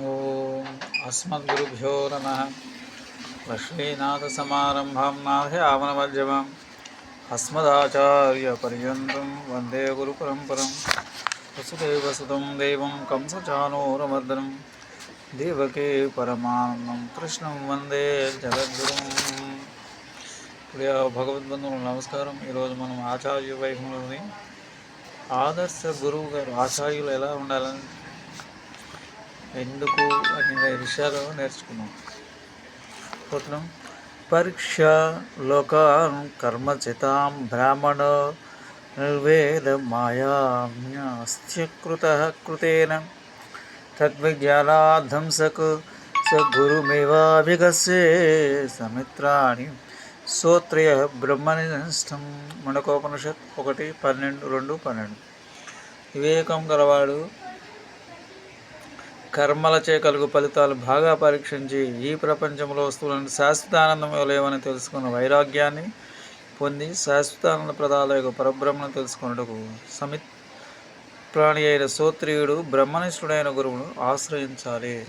ఓం అస్మద్గురుభ్యో నమ. లక్ష్మీనాథసమారంభాం నాథయామనమధ్యమం అస్మదాచార్యపర్యంతం వందే గురు గురుపరంపరం వసుదేవసుతం దేవం కంసచానూరమర్దనం. దేవకే పరమానందం కృష్ణం వందే జగద్గురుం. ప్రియ భగవద్బంధువులు నమస్కారం. ఈరోజు మనం ఆచార్య వైభవంలోని ఆదర్శ గురువు గారు ఆచార్యులు ఎలా ఉండాలని ఎందుకు అనే విషయాలు నేర్చుకున్నాం. పోతున్నాం. పరీక్ష లోకాన్ కర్మచితాం బ్రాహ్మణ నిర్వేద మాయాస్త్యకృత కృతేన తద్విజ్ఞానాధ్వంసక్ స గురుమేవాభిగస్యే సమిత్రాణి సోత్రయ బ్రహ్మనిష్టం. మనకోపనిషత్ ఒకటి పన్నెండు రెండు పన్నెండు. వివేకం గలవాడు కర్మలచే కలుగు ఫలితాలు బాగా పరీక్షించి ఈ ప్రపంచంలో వస్తువులను శాశ్వత ఆనందం లేవని తెలుసుకున్న వైరాగ్యాన్ని పొంది శాశ్వత ఆనంద ప్రదాల యొక్క పరబ్రహ్మను తెలుసుకున్నటకు సమిత్ ప్రాణి అయిన సోత్రియుడు బ్రహ్మనిష్ఠుడైన గురువును ఆశ్రయించాలి.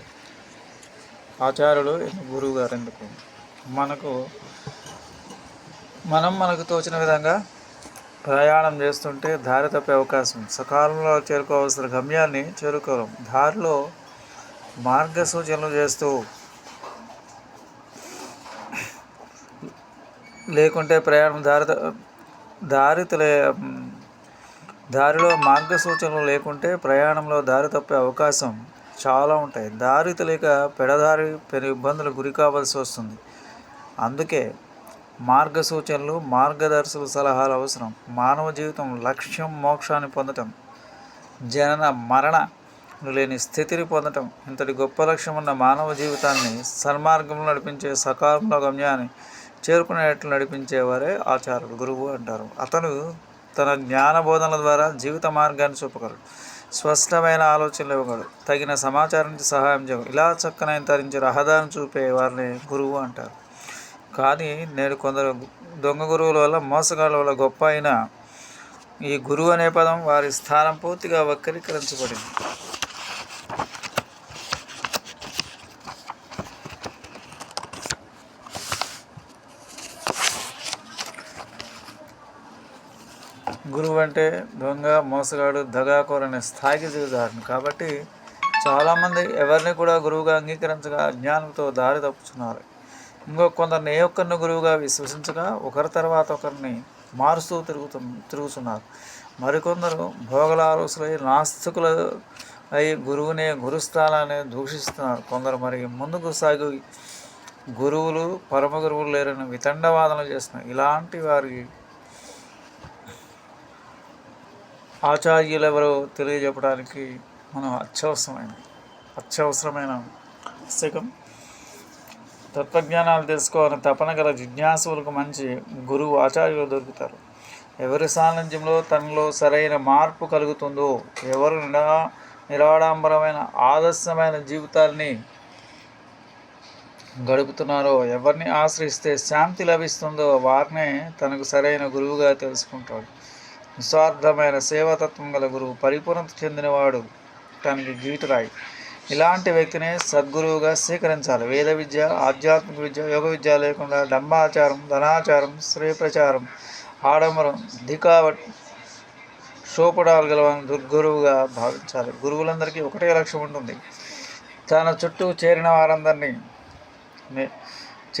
ఆచార్యులు గురువు గారు ఎందుకు మనకు మనం మనకు తోచిన విధంగా ప్రయాణం చేస్తుంటే దారి తప్పే అవకాశం. సకాలంలో చేరుకోవాల్సిన గమ్యాన్ని చేరుకోలేం. దారిలో మార్గ సూచనలు చేస్తూ లేకుంటే ప్రయాణం దారి దారితలే దారి దారిలో మార్గ సూచనలు లేకుంటే ప్రయాణంలో దారి తప్పే అవకాశం చాలా ఉంటాయి. దారి తెలియక పెడదారి పెను ఇబ్బందులకు గురి కావాల్సి వస్తుంది. అందుకే మార్గ సూచనలు సలహాలు అవసరం. మానవ జీవితం లక్ష్యం మోక్షాన్ని పొందటం జనన మరణ లేని స్థితిని పొందటం. ఇంతటి గొప్ప లక్ష్యం ఉన్న మానవ జీవితాన్ని సన్మార్గంలో నడిపించే సకాలంలో గమ్యాన్ని చేరుకునేట్లు నడిపించేవారే ఆచార్యుడు గురువు అంటారు. అతను తన జ్ఞాన బోధనల ద్వారా జీవిత మార్గాన్ని చూపగలడు. స్పష్టమైన ఆలోచనలు ఇవ్వగలడు. తగిన సమాచారానికి సహాయం చేయగలడు. ఇలా చక్కనైన తరించి రహదారిని చూపే వారిని గురువు అంటారు. కానీ నేడు కొందరు దొంగ గురువుల వల్ల మోసగాళ్ళ వల్ల గొప్ప అయిన ఈ గురువు అనే పదం వారి స్థానం పూర్తిగా వక్రీకరించబడింది. గురువు అంటే దొంగ మోసగాడు దగాకోరు అనే స్థాయికి దిగుదారుని కాబట్టి చాలామంది ఎవరిని కూడా గురువుగా అంగీకరించగా అజ్ఞానంతో దారి తప్పుచున్నారు. ఇంకో కొందరిని ఏ ఒక్కరిని గురువుగా విశ్వసించగా ఒకరి తర్వాత ఒకరిని మారుస్తూ తిరుగుతు తిరుగుతున్నారు. మరికొందరు భోగలాలోసులై నాస్తికులు అయి గురువునే గురుస్థానాన్ని దూషిస్తున్నారు. కొందరు మరి ముందుకు సాగి గురువులు పరమ గురువులు లేరని వితండవాదనలు చేస్తున్నారు. ఇలాంటి వారికి ఆచార్యులు ఎవరో తెలియజెప్పడానికి మనం అత్యవసరమైన అత్యవసరమైన పుస్తకం. తత్వజ్ఞానాలు తెలుసుకోవాలని తపన గల జిజ్ఞాసులకు మంచి గురువు ఆచార్యులు దొరుకుతారు. ఎవరి సాన్నిధ్యంలో తనలో సరైన మార్పు కలుగుతుందో ఎవరు నిరా నిరాడంబరమైన ఆదర్శమైన జీవితాల్ని గడుపుతున్నారో ఎవరిని ఆశ్రయిస్తే శాంతి లభిస్తుందో వారినే తనకు సరైన గురువుగా తెలుసుకుంటాడు. నిస్వార్థమైన సేవతత్వం గల గురువు పరిపూర్ణత చెందినవాడు. తనకి గీటురాయి ఇలాంటి వ్యక్తిని సద్గురువుగా స్వీకరించాలి. వేద విద్య ఆధ్యాత్మిక విద్య యోగ విద్య లేకుండా డంబాచారం ధనాచారం శ్రేయ ప్రచారం ఆడంబరం దికావట్ శోపడాలు గలవని దుర్గురువుగా భావించాలి. గురువులందరికీ ఒకటే లక్ష్యం ఉంటుంది. తన చుట్టూ చేరిన వారందరినీ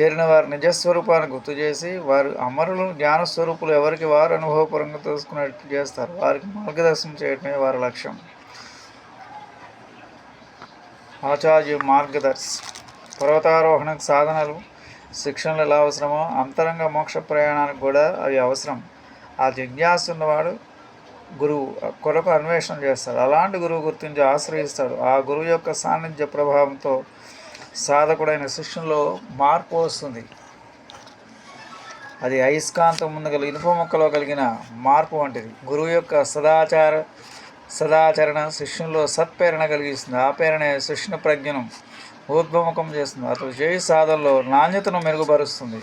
చేరిన వారి నిజస్వరూపాన్ని గుర్తు చేసి వారు అమరులు జ్ఞానస్వరూపులు ఎవరికి వారు అనుభవపరంగా తెలుసుకునేట్టు చేస్తారు. వారికి మార్గదర్శనం చేయడమే వారి లక్ష్యం. ఆచార్య మార్గదర్శి పర్వతారోహణకు సాధనలు శిక్షణలు ఎలా అవసరమో అంతరంగ మోక్ష ప్రయాణానికి కూడా అవి అవసరం. ఆ జిజ్ఞాస ఉన్నవాడు గురువు కొరకు అన్వేషణ చేస్తాడు. అలాంటి గురువు గుర్తించి ఆశ్రయిస్తాడు. ఆ గురువు యొక్క సాన్నిధ్య ప్రభావంతో సాధకుడైన శిష్యులో మార్పు వస్తుంది. అది అయస్కాంతం ముందుగల ఇనుప మొక్కలో కలిగిన మార్పు వంటిది. గురువు యొక్క సదాచార సదాచరణ శిష్యుల్లో సత్ప్రేరణ కలిగిస్తుంది. ఆ ప్రేరణ శిష్యుని ప్రజ్ఞను ఊర్ధ్వముఖం చేస్తుంది. అతను చేయి సాధనలో నాణ్యతను మెరుగుపరుస్తుంది.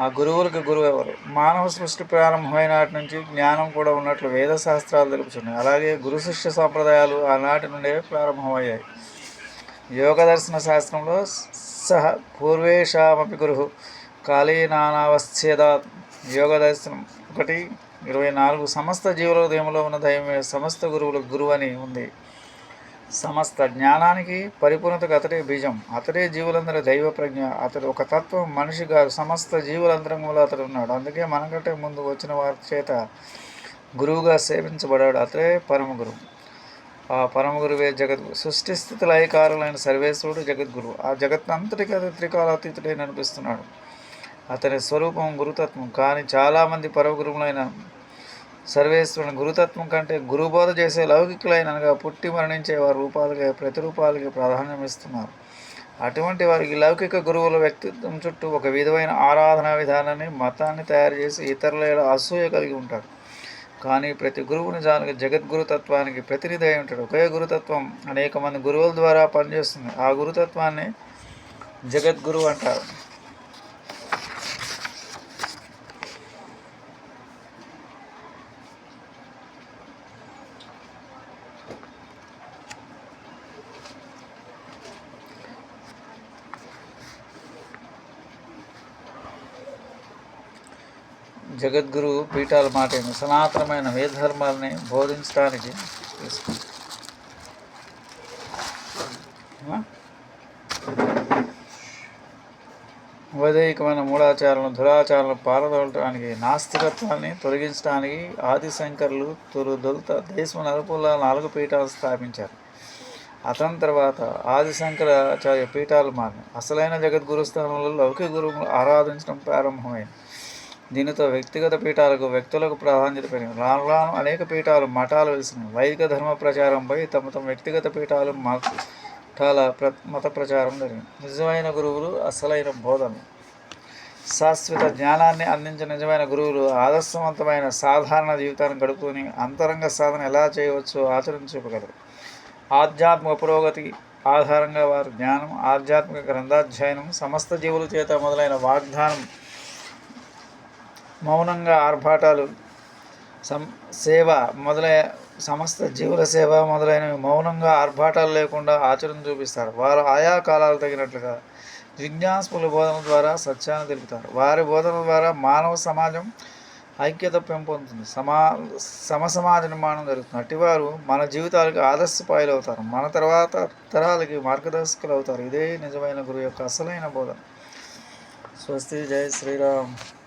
ఆ గురువులకు గురువు ఎవరు? మానవ సృష్టి ప్రారంభమైన నుంచి జ్ఞానం కూడా ఉన్నట్లు వేద శాస్త్రాలు తెలుపుతున్నాయి. అలాగే గురు శిష్య సాంప్రదాయాలు ఆనాటి నుండే ప్రారంభమయ్యాయి. యోగదర్శన శాస్త్రంలో సహ పూర్వేషామపి గురు. కాళీనానావశ్చేద యోగదర్శనం. ఒకటి ఇరవై నాలుగు సమస్త జీవుల హృదయంలో ఉన్న దైవమే సమస్త గురువులకు గురువు అని ఉంది. సమస్త జ్ఞానానికి పరిపూర్ణతకు అతడే బీజం. అతడే జీవులందరి దైవ ప్రజ్ఞ. అతడు ఒక తత్వం మనిషి కాదు సమస్త జీవులంతరంగంలో అతడు ఉన్నాడు. అందుకే మనకంటే ముందు వచ్చిన వారి చేత గురువుగా సేవించబడాడు అతడే పరమ గురువు. ఆ పరమ గురువే జగద్గురు సృష్టి స్థితి లయకారులైన సర్వేశ్వరుడు జగద్గురువు ఆ జగత్తంతటికి అతడు త్రికాలాతీతుడే అనిపిస్తున్నాడు అతని స్వరూపం గురుతత్వం. కానీ చాలామంది పరమ గురువులైన సర్వేశ్వరుని గురుతత్వం కంటే గురుబోధ చేసే లౌకికులైన అనగా పుట్టి మరణించే వారి రూపాలకి ప్రతిరూపాలకి ప్రాధాన్యం ఇస్తున్నారు. అటువంటి వారికి లౌకిక గురువుల వ్యక్తిత్వం చుట్టూ ఒక విధమైన ఆరాధనా విధానాన్ని మతాన్ని తయారు చేసి ఇతరుల అసూయ కలిగి ఉంటారు కానీ ప్రతి గురువుని నిజానికి జగద్గురుతత్వానికి ప్రతినిధి అయి ఉంటాడు. ఒకే గురుతత్వం అనేక మంది గురువుల ద్వారా పనిచేస్తుంది. ఆ గురుతత్వాన్ని జగద్గురువు అంటారు. జగద్గురు పీఠాల మాట సనాతనమైన వేదధర్మాలని బోధించడానికి తీసుకు వైదికమైన మూఢాచారాలను దురాచారాలను పారదోలటానికి నాస్తికత్వాన్ని తొలగించడానికి ఆదిశంకర్లు తురు దొలుత దేశం నలుపుల నాలుగు పీఠాలు స్థాపించారు. అతని తర్వాత ఆదిశంకరాచార్య పీఠాలు మారినాయి. అసలైన జగద్గురు స్థానంలో లౌకిక గురువులు ఆరాధించడం ప్రారంభమైంది. దీనితో వ్యక్తిగత పీఠాలకు వ్యక్తులకు ప్రాధాన్యత పెరిగింది. రాను రాను అనేక పీఠాలు మఠాలు వెలిసినాయి వైదిక ధర్మ ప్రచారంపై తమ తమ వ్యక్తిగత పీఠాలు మఠాల ప్ర మత ప్రచారం జరిగింది. నిజమైన గురువులు అసలైన బోధన శాశ్వత జ్ఞానాన్ని అందించిన నిజమైన గురువులు ఆదర్శవంతమైన సాధారణ జీవితాన్ని గడుపుకొని అంతరంగ సాధన ఎలా చేయవచ్చో ఆచరణ చూపగలరు ఆధ్యాత్మిక పురోగతి ఆధారంగా వారు జ్ఞానం ఆధ్యాత్మిక గ్రంథాధ్యయనం సమస్త జీవుల చేత మొదలైన వాగ్దానం మౌనంగా ఆర్భాటాలు సం సేవ మొదలై సమస్త జీవుల సేవ మొదలైనవి మౌనంగా ఆర్భాటాలు లేకుండా ఆచరణ చూపిస్తారు. వారు ఆయా కాలాలు తగినట్లుగా జిజ్ఞాసుల బోధన ద్వారా సత్యాన్ని తెలుపుతారు. వారి బోధన ద్వారా మానవ సమాజం ఐక్యత పెంపొందుతుంది. సమా సమసమాజ నిర్మాణం జరుగుతుంది. అటివారు మన జీవితాలకు ఆదర్శపాయలు అవుతారు మన తర్వాత తరాలకి మార్గదర్శకులు అవుతారు ఇదే నిజమైన గురువు యొక్క అసలైన బోధన. స్వస్తి. జై శ్రీరామ్.